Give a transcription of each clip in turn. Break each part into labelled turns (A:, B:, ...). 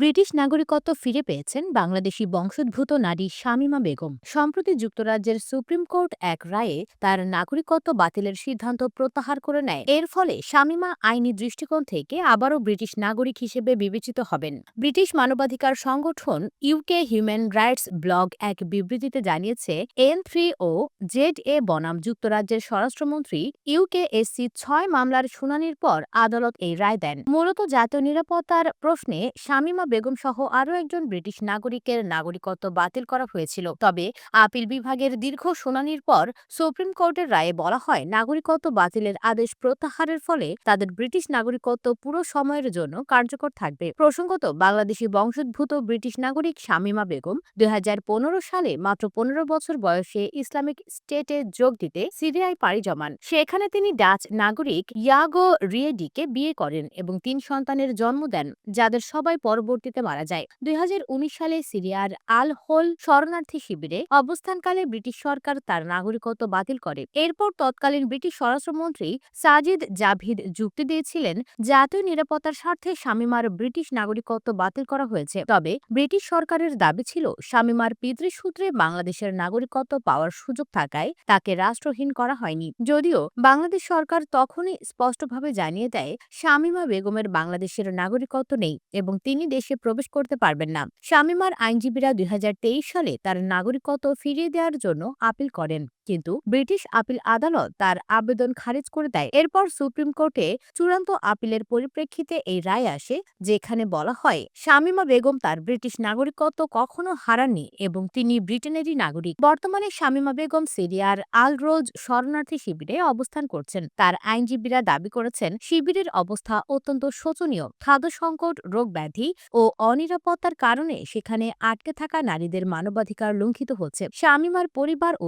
A: British নাগরিকত্ব ফিরে পেয়েছেন বাংলাদেশি বংশোদ্ভূত নারী শামিমা বেগম। সম্প্রতি যুক্তরাজ্যের সুপ্রিম কোর্ট এক রায়ে তার নাগরিকত্ব বাতিলের সিদ্ধান্ত প্রত্যাহার করে নেয়। এর ফলে শামীমা আইনি দৃষ্টিকোণ থেকে আবারও ব্রিটিশ নাগরিক হিসেবে বিবেচিত হবেন। ব্রিটিশ মানবাধিকার সংগঠন ইউকে হিউম্যান রাইটস ব্লগ এক বিবৃতিতে জানিয়েছে, N three O Z A বনাম যুক্তরাজ্যের স্বরাষ্ট্রমন্ত্রী ইউকেএসসি ছয় মামলার শুনানির পর আদালত এই রায় দেন। মূলত জাতীয় নিরাপত্তার প্রশ্নে শামীমা বেগম সহ আরও একজন ব্রিটিশ নাগরিকের নাগরিকত্ব বাতিল করা হয়েছিল। তবে আপিল বিভাগের দীর্ঘ শুনানির পর সুপ্রিম কোর্টের রায়ে বলা হয়, নাগরিকত্ব বাতিলের আদেশ প্রত্যাহারের ফলে তাদের ব্রিটিশ নাগরিকত্ব পুরো সময়ের জন্য কার্যকর থাকবে। প্রসঙ্গত, বাংলাদেশি বংশোদ্ভূত ব্রিটিশ নাগরিক শামিমা বেগম দুই হাজার পনেরো সালে মাত্র পনেরো বছর বয়সে ইসলামিক স্টেটে যোগ দিতে সিরিয়ায় পাড়ি জমান। সেখানে তিনি ডাচ নাগরিক ইয়াগো রিয়েডিকে বিয়ে করেন এবং তিন সন্তানের জন্ম দেন, যাদের সবাই পরবর্তীতে মারা যায়। দুই হাজার উনিশ সালে সিরিয়ার আল হোল শরণার্থী শিবিরে অবস্থানকালে ব্রিটিশ সরকার তার নাগরিকত্ব বাতিল করে। এরপর তৎকালীন ব্রিটিশ স্বরাষ্ট্রমন্ত্রী সাজিদ জাভিদ যুক্তি দিয়েছিলেন, জাতীয় নিরাপত্তার স্বার্থে শামীমার ব্রিটিশ নাগরিকত্ব বাতিল করা হয়েছে। তবে ব্রিটিশ সরকারের দাবি ছিল, শামীমার পিতৃসূত্রে বাংলাদেশের নাগরিকত্ব পাওয়ার সুযোগ থাকায় তাকে রাষ্ট্রহীন করা হয়নি। যদিও বাংলাদেশ সরকার তখনই স্পষ্টভাবে জানিয়ে দেয়, শামীমা বেগমের বাংলাদেশের নাগরিকত্ব নেই এবং তিনি দেশে প্রবেশ করতে পারবেন না। শামীমার আইনজীবীরা দুই হাজার তেইশ সালে তার নাগরিকত্ব ফিরিয়ে দেওয়ার জন্য আপিল করেন। কিন্তু ব্রিটিশ আপিল আদালত তার আবেদন খারিজ করে দেয়। এরপর সুপ্রিম কোর্টে চূড়ান্ত আপিলের পরিপ্রেক্ষিতে এই রায় আসে, যেখানে বলা হয়, শামীমা বেগম তার ব্রিটিশ নাগরিকত্ব কখনো হারাননি এবং তিনি ব্রিটেনেরই নাগরিক। বর্তমানে শামীমা বেগম সিরিয়ার আল রোজ শরণার্থী শিবিরে অবস্থান করছেন। তার আইনজীবীরা দাবি করেছেন, শিবিরের অবস্থা অত্যন্ত শোচনীয়। খাদ্য সংকট রোগ ব্যাধি ও অনিরাপত্তার কারণে সেখানে আটকে থাকা নারীদের মানবাধিকার লঙ্ঘিত হচ্ছে। শামীমার পরিবার ও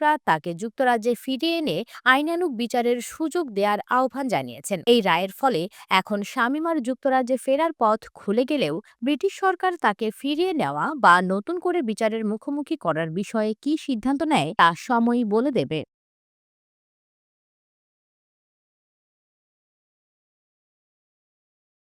A: সমর্থকরা তাকে যুক্তরাজ্যে ফিরিয়ে এনে আইনানুক বিচারের সুযোগ দেওয়ার আহ্বান জানিয়েছেন। এই রায়ের ফলে এখন শামিমার যুক্তরাজ্যে ফেরার পথ খুলে গেলেও ব্রিটিশ সরকার তাকে ফিরিয়ে নেওয়া বা নতুন করে বিচারের মুখোমুখি করার বিষয়ে কি সিদ্ধান্ত নেয় তা সময়ই বলে দেবে।